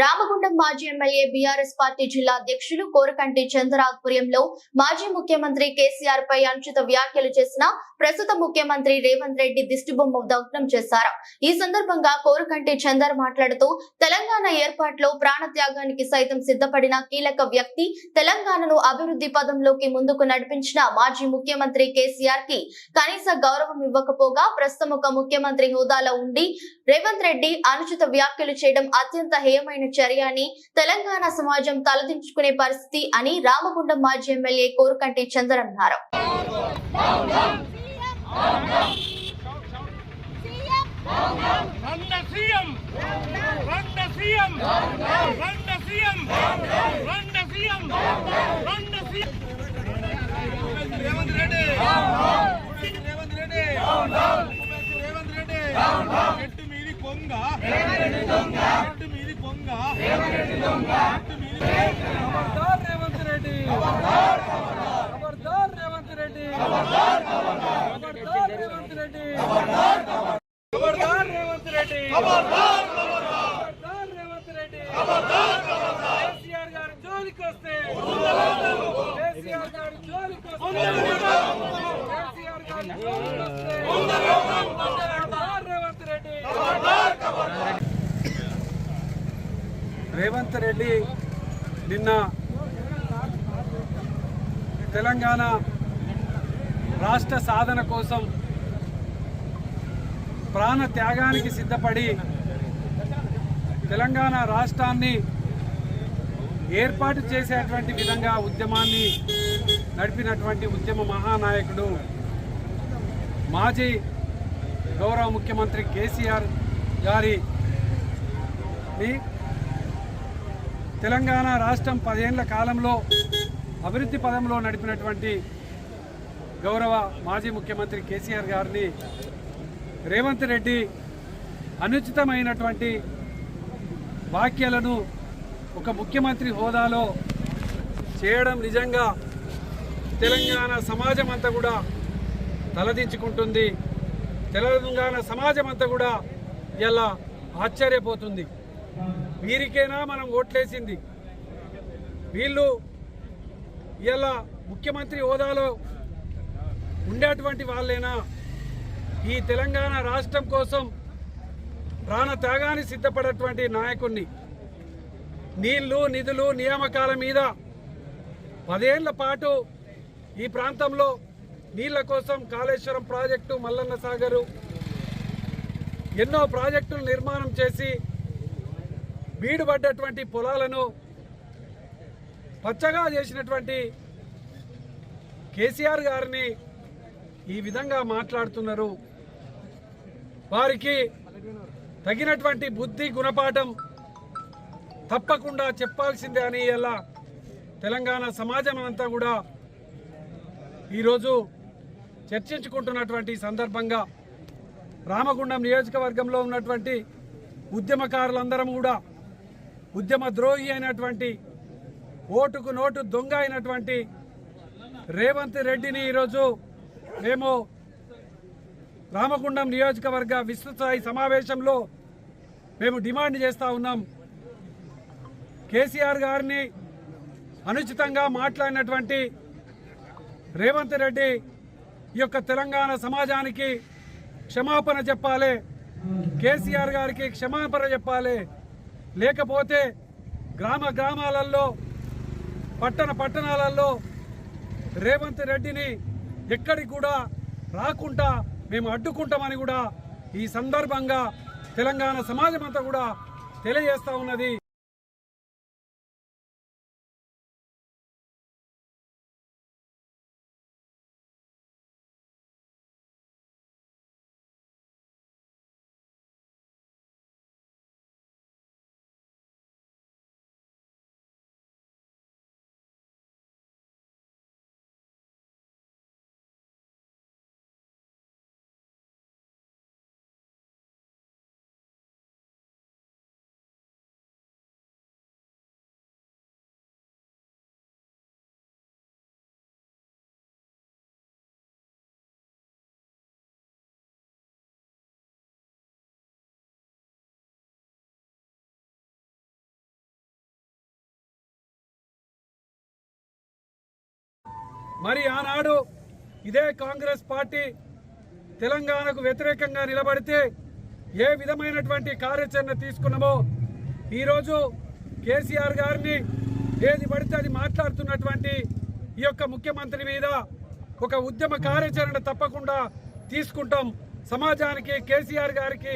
రామగుండం మాజీ MLA BRS party జిల్లా అధ్యక్షులు కోరకంటి చంద్ర ఆధ్వర్యంలో మాజీ ముఖ్యమంత్రి కేసీఆర్ పై అనుచిత వ్యాఖ్యలు చేసిన ప్రస్తుత ముఖ్యమంత్రి రేవంత్ రెడ్డి దిష్టిబొమ్మ దగ్నం చేశారు. ఈ సందర్భంగా కోరకంటి చందర్ మాట్లాడుతూ తెలంగాణ ఏర్పాటులో ప్రాణత్యాగానికి సైతం సిద్ధపడిన కీలక వ్యక్తి తెలంగాణను అభివృద్ధి పదంలోకి ముందుకు నడిపించిన మాజీ ముఖ్యమంత్రి కేసీఆర్కి కనీస గౌరవం ఇవ్వకపోగా ప్రస్తుతం ఒక ముఖ్యమంత్రి హోదాలో ఉండి రేవంత్ రెడ్డి అనుచిత వ్యాఖ్యలు చేయడం అత్యంత హేయమైన చర్య అని తెలంగాణ సమాజం తలదించుకునే పరిస్థితి అని రామగుండం మాజీ ఎమ్మెల్యే కోరుకంటి చందర్ అన్నారు. సీఎం రన్న సీఎం రేవంత్ రెడ్డి రేవంత్ రెడ్డి రేవంత్ రెడ్డి ఎట్టు మీది పొంగ ఎట్టు మీది పొంగ ఎట్టు మీది ఖబర్దార్ రేవంత్ రెడ్డి ఖబర్దార్ రేవంత్ రెడ్డి ఖబర్దార్ రేవంత్ రెడ్డి ఖబర్దార్ రేవంత్ రెడ్డి ఖబర్దార్ రేవంత్ రెడ్డి కేసీఆర్ గారి జోలికి వస్తే కేసీఆర్ గారి జోలికి వస్తే కేసీఆర్ గారి జోలికి వస్తే ఖబర్దార్ రేవంత్ రెడ్డి రేవంత్ రెడ్డి నిన్న తెలంగాణ రాష్ట్ర సాధన కోసం ప్రాణ త్యాగానికి సిద్ధపడి తెలంగాణ రాష్ట్రాన్ని ఏర్పాటు చేసేటువంటి విధంగా ఉద్యమాన్ని నడిపినటువంటి ఉద్యమ మహానాయకుడు మాజీ గౌరవ ముఖ్యమంత్రి కేసీఆర్ గారి తెలంగాణ రాష్ట్రం పదేళ్ళ కాలంలో అభివృద్ధి పదంలో నడిపినటువంటి గౌరవ మాజీ ముఖ్యమంత్రి కేసీఆర్ గారిని రేవంత్ రెడ్డి అనుచితమైనటువంటి వ్యాఖ్యలను ఒక ముఖ్యమంత్రి హోదాలో చేయడం నిజంగా తెలంగాణ సమాజం అంతా కూడా తలదించుకుంటుంది. తెలంగాణ సమాజం అంతా కూడా ఇలా ఆశ్చర్యపోతుంది. వీరికైనా మనం ఓట్లేసింది? వీళ్ళు ఇలా ముఖ్యమంత్రి హోదాలో ఉండేటువంటి వాళ్ళైనా? ఈ తెలంగాణ రాష్ట్రం కోసం ప్రాణ త్యాగాన్ని సిద్ధపడేటువంటి నాయకుణ్ణి. నీళ్ళు నిధులు నియామకాల మీద పదేళ్ళ పాటు ఈ ప్రాంతంలో నీళ్ళ కోసం కాళేశ్వరం ప్రాజెక్టు మల్లన్న సాగరు ఎన్నో ప్రాజెక్టులు నిర్మాణం చేసి బీడుపడ్డటువంటి పొలాలను పచ్చగా చేసినటువంటి కేసీఆర్ గారిని ఈ విధంగా మాట్లాడుతున్నారు. వారికి తగినటువంటి బుద్ధి గుణపాఠం తప్పకుండా చెప్పాల్సిందే అని ఇలా తెలంగాణ సమాజం అంతా కూడా ఈరోజు చర్చించుకుంటున్నటువంటి సందర్భంగా రామగుండం నియోజకవర్గంలో ఉన్నటువంటి ఉద్యమకారులందరం కూడా ఉద్యమ ద్రోహి అయినటువంటి ఓటుకు నోటు దొంగ అయినటువంటి రేవంత్ రెడ్డిని ఈరోజు మేము రామగుండం నియోజకవర్గ విస్తృతస్థాయి సమావేశంలో మేము డిమాండ్ చేస్తూ ఉన్నాం. కేసీఆర్ గారిని అనుచితంగా మాట్లాడినటువంటి రేవంత్ రెడ్డి ఈ యొక్క తెలంగాణ సమాజానికి క్షమాపణ చెప్పాలి. కేసీఆర్ గారికి క్షమాపణ చెప్పాలి. లేకపోతే గ్రామ గ్రామాలలో పట్టణ పట్టణాలలో రేవంత్ రెడ్డిని ఎక్కడికి కూడా రాకుండా మేము అడ్డుకుంటామని కూడా ఈ సందర్భంగా తెలంగాణ సమాజం అంతా కూడా తెలియజేస్తా ఉన్నది. మరి ఆనాడు ఇదే కాంగ్రెస్ పార్టీ తెలంగాణకు వ్యతిరేకంగా నిలబడితే ఏ విధమైనటువంటి కార్యాచరణ తీసుకున్నామో ఈరోజు కేసీఆర్ గారిని ఏది పడితే అది మాట్లాడుతున్నటువంటి ఈ యొక్క ముఖ్యమంత్రి మీద ఒక ఉద్యమ కార్యాచరణ తప్పకుండా తీసుకుంటాం. సమాజానికి కేసీఆర్ గారికి